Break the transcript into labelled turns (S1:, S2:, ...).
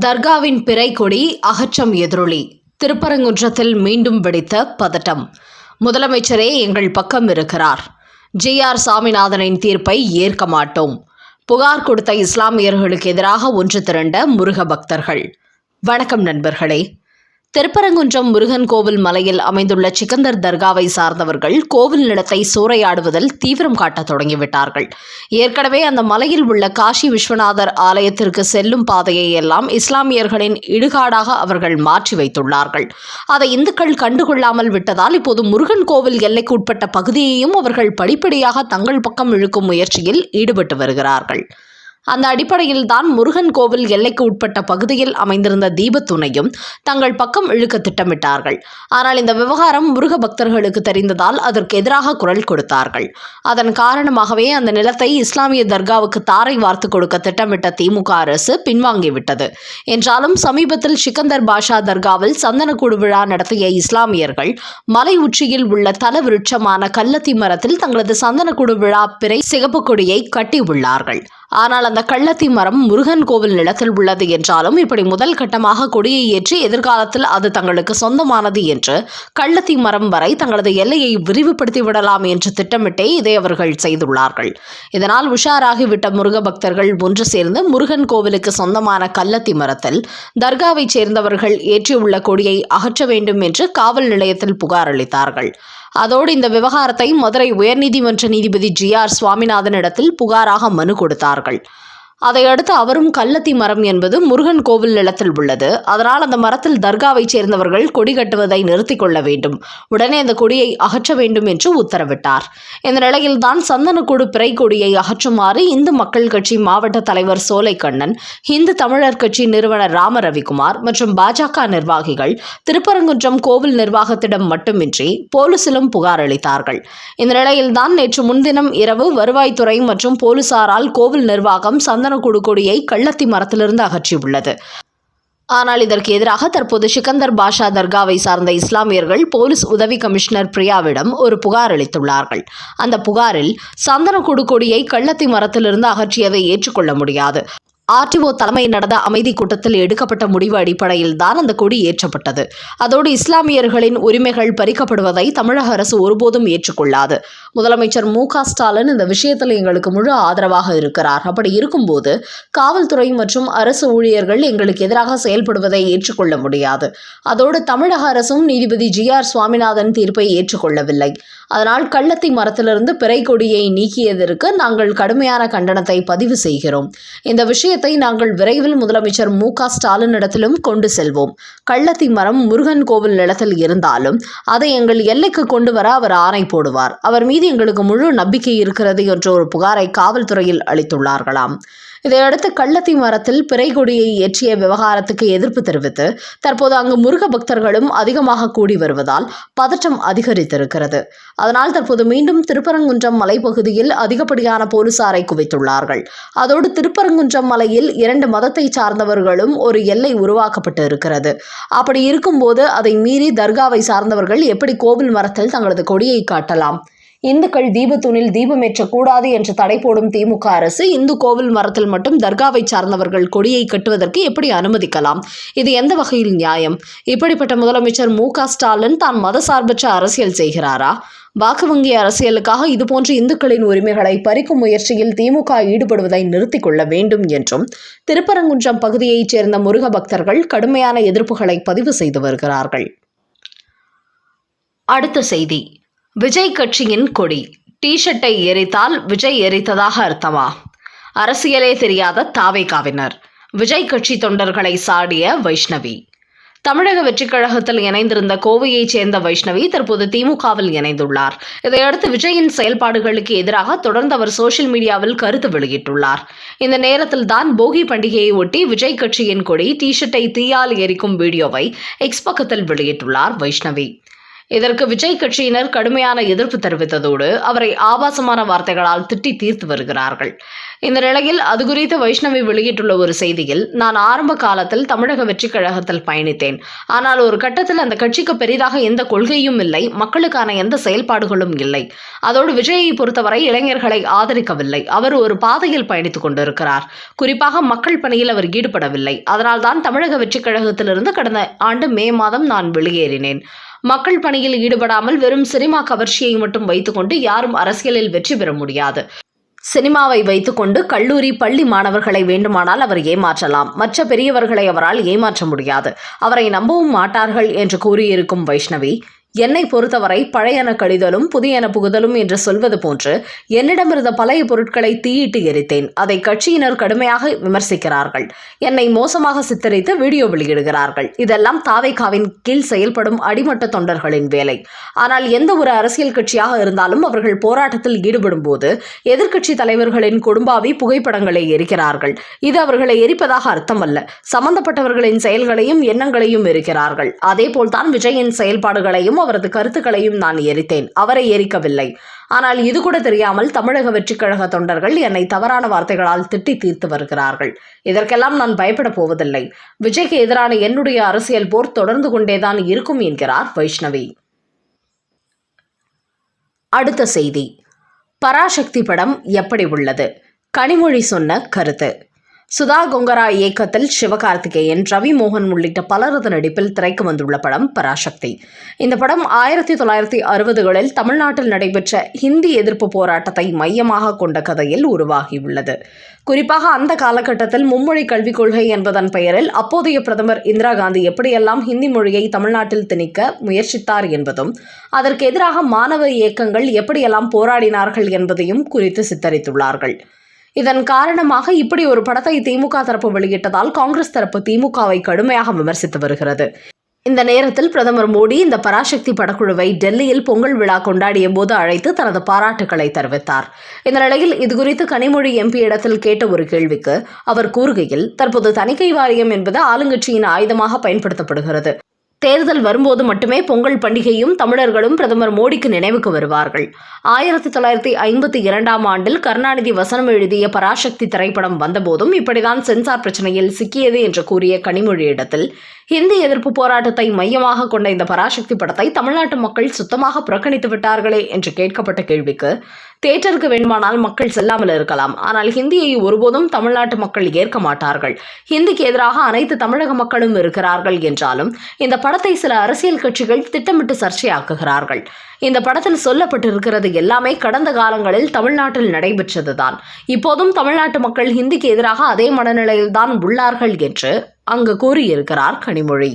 S1: தர்காவின் பிறை கொடி அகற்றம் எதிரொலி. திருப்பரங்குன்றத்தில் மீண்டும் வெடித்த பதட்டம். முதலமைச்சரே எங்கள் பக்கம் இருக்கிறார். ஜி ஆர் சாமிநாதனின் தீர்ப்பை ஏற்க மாட்டோம். புகார் கொடுத்த இஸ்லாமியர்களுக்கு எதிராக ஒன்று திரண்ட முருக பக்தர்கள் வணக்கம் நண்பர்களே. திருப்பரங்குன்றம் முருகன் கோவில் மலையில் அமைந்துள்ள சிக்கந்தர் தர்காவை சார்ந்தவர்கள் கோவில் நிலத்தை சூறையாடுவதில் தீவிரம் காட்டத் தொடங்கிவிட்டார்கள். ஏற்கனவே அந்த மலையில் உள்ள காஷி விஸ்வநாதர் ஆலயத்திற்கு செல்லும் பாதையை எல்லாம் இஸ்லாமியர்களின் இடுகாடாக அவர்கள் மாற்றி வைத்துள்ளார்கள். அதை இந்துக்கள் கண்டுகொள்ளாமல் விட்டதால் இப்போது முருகன் கோவில் எல்லைக்குட்பட்ட பகுதியையும் அவர்கள் படிப்படியாக தங்கள் பக்கம் இழுக்கும் முயற்சியில் ஈடுபட்டு வருகிறார்கள். அந்த அடிப்படையில் தான் முருகன் கோவில் எல்லைக்கு உட்பட்ட பகுதியில் அமைந்திருந்த தீபத்துணையும் தங்கள் பக்கம் இழுக்க திட்டமிட்டார்கள். ஆனால் இந்த விவகாரம் முருக பக்தர்களுக்கு தெரிந்ததால் அதற்கு எதிராக குரல் கொடுத்தார்கள். அதன் காரணமாகவே அந்த நிலத்தை இஸ்லாமிய தர்காவுக்கு தாரை வார்த்து கொடுக்க திட்டமிட்ட திமுக அரசு பின்வாங்கிவிட்டது. என்றாலும் சமீபத்தில் சிக்கந்தர் பாஷா தர்காவில் சந்தனக்கூடு விழா நடத்திய இஸ்லாமியர்கள் மலை உச்சியில் உள்ள தல விருட்சமான கல்லத்தி மரத்தில் தங்களது சந்தனக்கூடு விழா பிறை சிகப்பு கொடியை கட்டியுள்ளார்கள் ஆனால் அந்த கள்ளத்தி மரம் முருகன் கோவில் நிலத்தில் உள்ளது என்றாலும் இப்படி முதல் கட்டமாக கொடியை ஏற்றி எதிர்காலத்தில் அது தங்களுக்கு சொந்தமானது என்று கள்ளத்தி மரம் வரை தங்களது எல்லையை விரிவுபடுத்தி விடலாம் என்று திட்டமிட்டே இதை அவர்கள் செய்துள்ளார்கள். இதனால் உஷாராகிவிட்ட முருக பக்தர்கள் ஒன்று சேர்ந்து முருகன் கோவிலுக்கு சொந்தமான கள்ளத்தி மரத்தில் தர்காவைச் சேர்ந்தவர்கள் ஏற்றியுள்ள கொடியை அகற்ற வேண்டும் என்று காவல் நிலையத்தில் புகார் அளித்தார்கள். அதோடு இந்த விவகாரத்தை மதுரை உயர்நீதிமன்ற நீதிபதி ஜி ஆர் சுவாமிநாதனிடத்தில் புகாராக மனு கொடுத்தார்கள். அதையடுத்து அவரும் கள்ளத்தி மரம் என்பது முருகன் கோவில் நிலத்தில் உள்ளது. அதனால் அந்த மரத்தில் தர்காவைச் சேர்ந்தவர்கள் கொடி கட்டுவதை நிறுத்திக் கொள்ள வேண்டும். உடனே அந்த கொடியை அகற்ற வேண்டும் என்று உத்தரவிட்டார். இந்த நிலையில்தான் சந்தனக்கூடு பிறை கொடியை அகற்றுமாறு இந்து மக்கள் கட்சி மாவட்ட தலைவர் சோலைக்கண்ணன் இந்து தமிழர் கட்சி நிறுவனர் ராம ரவிக்குமார் மற்றும் பாஜக நிர்வாகிகள் திருப்பரங்குன்றம் கோவில் நிர்வாகத்திடம் மட்டுமின்றி போலீசிலும் புகார் அளித்தார்கள். இந்த நிலையில்தான் நேற்று முன்தினம் இரவு வருவாய்த்துறை மற்றும் போலீசாரால் கோவில் நிர்வாகம் சந்தன சந்தனக்கூடு கொடியை கள்ளத்தி மரத்திலிருந்து அகற்றியுள்ளது. ஆனால் இதற்கு எதிராக தற்போது சிக்கந்தர் பாஷா தர்காவை சார்ந்த இஸ்லாமியர்கள் போலீஸ் உதவி கமிஷனர் பிரியாவிடம் ஒரு புகார் அளித்துள்ளார்கள். அந்த புகாரில் சந்தன கொடியை கள்ளத்தி மரத்திலிருந்து அகற்றியதை ஏற்றுக்கொள்ள முடியாது. ஆர்டிஓ தலைமை நடந்த அமைதி கூட்டத்தில் எடுக்கப்பட்ட முடிவு அடிப்படையில் தான் அந்த கொடி ஏற்றப்பட்டது. அதோடு இஸ்லாமியர்களின் உரிமைகள் பறிக்கப்படுவதை தமிழக அரசு ஒருபோதும் ஏற்றுக்கொள்ளாது. முதலமைச்சர் மு க ஸ்டாலின் இந்த விஷயத்தில் எங்களுக்கு முழு ஆதரவாக இருக்கிறார். அப்படி இருக்கும்போது காவல்துறை மற்றும் அரசு ஊழியர்கள் எங்களுக்கு எதிராக செயல்படுவதை ஏற்றுக்கொள்ள முடியாது. அதோடு தமிழக அரசும் நீதிபதி ஜி ஆர் சுவாமிநாதன் தீர்ப்பை ஏற்றுக்கொள்ளவில்லை. அதனால் கள்ளத்தி மரத்திலிருந்து பிறை கொடியை நீக்கியதற்கு நாங்கள் கடுமையான கண்டனத்தை பதிவு செய்கிறோம். இந்த விஷயத்தை நாங்கள் விரைவில் முதலமைச்சர் மு க ஸ்டாலினிடத்திலும் கொண்டு செல்வோம். கள்ளத்தி மரம் முருகன் கோவில் நிலத்தில் இருந்தாலும் அதை எங்கள் எல்லைக்கு கொண்டு வர அவர் ஆணை போடுவார். அவர் மீது எங்களுக்கு முழு நம்பிக்கை இருக்கிறது என்ற ஒரு புகாரை காவல்துறையில் அளித்துள்ளார்களாம். இதையடுத்து கள்ளத்தி மரத்தில் பிறை கொடியை ஏற்றிய விவகாரத்துக்கு எதிர்ப்பு தெரிவித்து தற்போது அங்கு முருக பக்தர்களும் அதிகமாக கூடி வருவதால் பதற்றம் அதிகரித்திருக்கிறது. அதனால் தற்போது மீண்டும் திருப்பரங்குன்றம் மலைப்பகுதியில் அதிகப்படியான போலீசாரை குவித்துள்ளார்கள். அதோடு திருப்பரங்குன்றம் மலையில் இரண்டு மதத்தை சார்ந்தவர்களும் ஒரு எல்லை உருவாக்கப்பட்டு இருக்கிறது அப்படி இருக்கும்போது அதை மீறி தர்காவை சார்ந்தவர்கள் எப்படி கோவில் மரத்தில் தங்களது கொடியை காட்டலாம்? இந்துக்கள் தீபத்தூணில் தீபமேற்றக்கூடாது என்று தடை போடும் திமுக அரசு இந்து கோவில் மரத்தில் மட்டும் தர்காவை சார்ந்தவர்கள் கொடியை கட்டுவதற்கு எப்படி அனுமதிக்கலாம்? இது எந்த வகையில் நியாயம்? இப்படிப்பட்ட முதலமைச்சர் மு க ஸ்டாலின் தான் மதசார்பற்ற அரசியல் செய்கிறாரா? வாக்கு வங்கி அரசியலுக்காக இதுபோன்ற இந்துக்களின் உரிமைகளை பறிக்கும் முயற்சியில் திமுக ஈடுபடுவதை நிறுத்திக் கொள்ள வேண்டும் என்றும் திருப்பரங்குன்றம் பகுதியைச் சேர்ந்த முருக பக்தர்கள் கடுமையான எதிர்ப்புகளை பதிவு செய்து வருகிறார்கள். அடுத்த செய்தி. விஜய் கட்சியின் கொடி. டிஷர்ட்டை எரித்தால் விஜய் எரித்ததாக அர்த்தமா? அரசியலே தெரியாத தாவேகாவினர். விஜய் கட்சி தொண்டர்களை சாடிய வைஷ்ணவி. தமிழக வெற்றிக் கழகத்தில் இணைந்திருந்த கோவையைச் சேர்ந்த வைஷ்ணவி தற்போது திமுகவில் இணைந்துள்ளார். இதையடுத்து விஜயின் செயல்பாடுகளுக்கு எதிராக தொடர்ந்து அவர் சோஷியல் மீடியாவில் கருத்து வெளியிட்டுள்ளார். இந்த நேரத்தில் தான் போகி பண்டிகையை ஒட்டி விஜய் கட்சியின் கொடி டி ஷர்ட்டை தீயால் எரிக்கும் வீடியோவை எக்ஸ் பக்கத்தில் வெளியிட்டுள்ளார் வைஷ்ணவி. இதற்கு விஜய் கட்சியினர் கடுமையான எதிர்ப்பு தெரிவித்ததோடு அவரை ஆபாசமான வார்த்தைகளால் திட்டி தீர்த்து வருகிறார்கள். இந்த நிலையில் அது குறித்து வைஷ்ணவி வெளியிட்டுள்ள ஒரு செய்தியில் நான் ஆரம்ப காலத்தில் தமிழக வெற்றிக் கழகத்தில் பயணித்தேன். ஆனால் ஒரு கட்டத்தில் அந்த கட்சிக்கு பெரிதாக எந்த கொள்கையும் இல்லை மக்களுக்கான எந்த செயல்பாடுகளும் இல்லை. அதோடு விஜயை பொறுத்தவரை இளைஞர்களை ஆதரிக்கவில்லை. அவர் ஒரு பாதையில் பயணித்துக் கொண்டிருக்கிறார். குறிப்பாக மக்கள் பணியில் அவர் ஈடுபடவில்லை. அதனால்தான் தமிழக வெற்றிக் கழகத்திலிருந்து கடந்த ஆண்டு மே மாதம் நான் வெளியேறினேன். மக்கள் பணியில் ஈடுபடாமல் வெறும் சினிமா கவர்ச்சியை மட்டும் வைத்துக்கொண்டு யாரும் அரசியலில் வெற்றி பெற முடியாது. சினிமாவை வைத்துக்கொண்டு கல்லூரி பள்ளி மாணவர்களை வேண்டுமானால் அவர் ஏமாற்றலாம். மற்ற பெரியவர்களை அவரால் ஏமாற்ற முடியாது. அவரை நம்பவும் மாட்டார்கள் என்று கூறியிருக்கும் வைஷ்ணவி என்னை பொறுத்தவரை பழையன கழிதலும் புதியன புகுதலும் என்று சொல்வது போன்று என்னிடமிருந்த பழைய பொருட்களை தீயிட்டு எரித்தேன். அதை கட்சியினர் கடுமையாக விமர்சிக்கிறார்கள். என்னை மோசமாக சித்தரித்து வீடியோ வெளியிடுகிறார்கள். இதெல்லாம் தாவைக்காவின் கீழ் செயல்படும் அடிமட்ட தொண்டர்களின் வேலை. ஆனால் எந்த ஒரு அரசியல் கட்சியாக இருந்தாலும் அவர்கள் போராட்டத்தில் ஈடுபடும் போது எதிர்க்கட்சி தலைவர்களின் குடும்பாவி புகைப்படங்களை எரிக்கிறார்கள். இது அவர்களை எரிப்பதாக அர்த்தமல்ல. சம்பந்தப்பட்டவர்களின் செயல்களையும் எண்ணங்களையும் எரிக்கிறார்கள். அதேபோல்தான் விஜயின் செயல்பாடுகளையும் அவரது கருத்துக்களையும் நான் எரித்தேன். அவரை எரிக்கவில்லை. ஆனால் இது கூட தெரியாமல் தமிழக வெற்றிக் கழக தொண்டர்கள் என்னை தவறான வார்த்தைகளால் திட்டி தீர்த்து வருகிறார்கள். இதற்கெல்லாம் நான் பயப்பட போவதில்லை. விஜய்க்கு எதிரான என்னுடைய அரசியல் போர் தொடர்ந்து கொண்டேதான் இருக்கும் என்கிறார் வைஷ்ணவி. அடுத்த செய்தி. பராசக்தி படம் எப்படி உள்ளது? கனிமொழி சொன்ன கருத்து. சுதா கொங்கரா இயக்கத்தில் சிவகார்த்திகேயன் ரவி மோகன் உள்ளிட்ட பலரது நடிப்பில் திரைக்கு வந்துள்ள படம் பராசக்தி. இந்த படம் ஆயிரத்தி தொள்ளாயிரத்தி அறுபதுகளில் தமிழ்நாட்டில் நடைபெற்ற ஹிந்தி எதிர்ப்பு போராட்டத்தை மையமாக கொண்ட கதையில் உருவாகியுள்ளது. குறிப்பாக அந்த காலகட்டத்தில் மும்மொழி கல்விக் கொள்கை என்பதன் பெயரில் அப்போதைய பிரதமர் இந்திரா காந்தி எப்படியெல்லாம் ஹிந்தி மொழியை தமிழ்நாட்டில் திணிக்க முயற்சித்தார் என்பதும் அதற்கு எதிராக மாணவ இயக்கங்கள் எப்படியெல்லாம் போராடினார்கள் என்பதையும் குறித்து சித்தரித்துள்ளார்கள். இதன் காரணமாக இப்படி ஒரு படத்தை திமுக தரப்பு வெளியிட்டதால் காங்கிரஸ் தரப்பு திமுகவை கடுமையாக விமர்சித்து வருகிறது. இந்த நேரத்தில் பிரதமர் மோடி இந்த பராசக்தி படக்குழுவை டெல்லியில் பொங்கல் விழா கொண்டாடிய போது அழைத்து தனது பாராட்டுக்களை தெரிவித்தார். இந்த நிலையில் இதுகுறித்து கனிமொழி எம்பி இடத்தில் கேட்ட ஒரு கேள்விக்கு அவர் கூறுகையில் தற்போது தணிக்கை வாரியம் என்பது ஆளுங்கட்சியின் ஆயுதமாக பயன்படுத்தப்படுகிறது. தேர்தல் வரும்போது மட்டுமே பொங்கல் பண்டிகையும் தமிழர்களும் பிரதமர் மோடிக்கு நினைவுக்கு வருவார்கள். ஆயிரத்தி தொள்ளாயிரத்தி ஐம்பத்தி இரண்டாம் ஆண்டில் கருணாநிதி வசனம் எழுதிய பராசக்தி திரைப்படம் வந்தபோதும் இப்படிதான் சென்சார் பிரச்சனையில் சிக்கியது என்று கூறிய கனிமொழியிடத்தில் ஹிந்தி எதிர்ப்பு போராட்டத்தை மையமாக கொண்ட இந்த பராசக்தி படத்தை தமிழ்நாட்டு மக்கள் சுத்தமாக புறக்கணித்து விட்டார்களே என்று கேட்கப்பட்ட கேள்விக்கு தேட்டருக்கு வேண்டுமானால் மக்கள் செல்லாமல் இருக்கலாம். ஆனால் ஹிந்தியை ஒருபோதும் தமிழ்நாட்டு மக்கள் ஏற்க மாட்டார்கள். ஹிந்திக்கு எதிராக அனைத்து தமிழக மக்களும் இருக்கிறார்கள் என்றாலும் இந்த படத்தை சில அரசியல் கட்சிகள் திட்டமிட்டு சர்ச்சையாக்குகிறார்கள். இந்த படத்தில் சொல்லப்பட்டிருக்கிறது எல்லாமே கடந்த காலங்களில் தமிழ்நாட்டில் நடைபெற்றதுதான். இப்போதும் தமிழ்நாட்டு மக்கள் ஹிந்திக்கு எதிராக அதே மனநிலையில்தான் உள்ளார்கள் என்று அங்கு கூறியிருக்கிறார் கனிமொழி.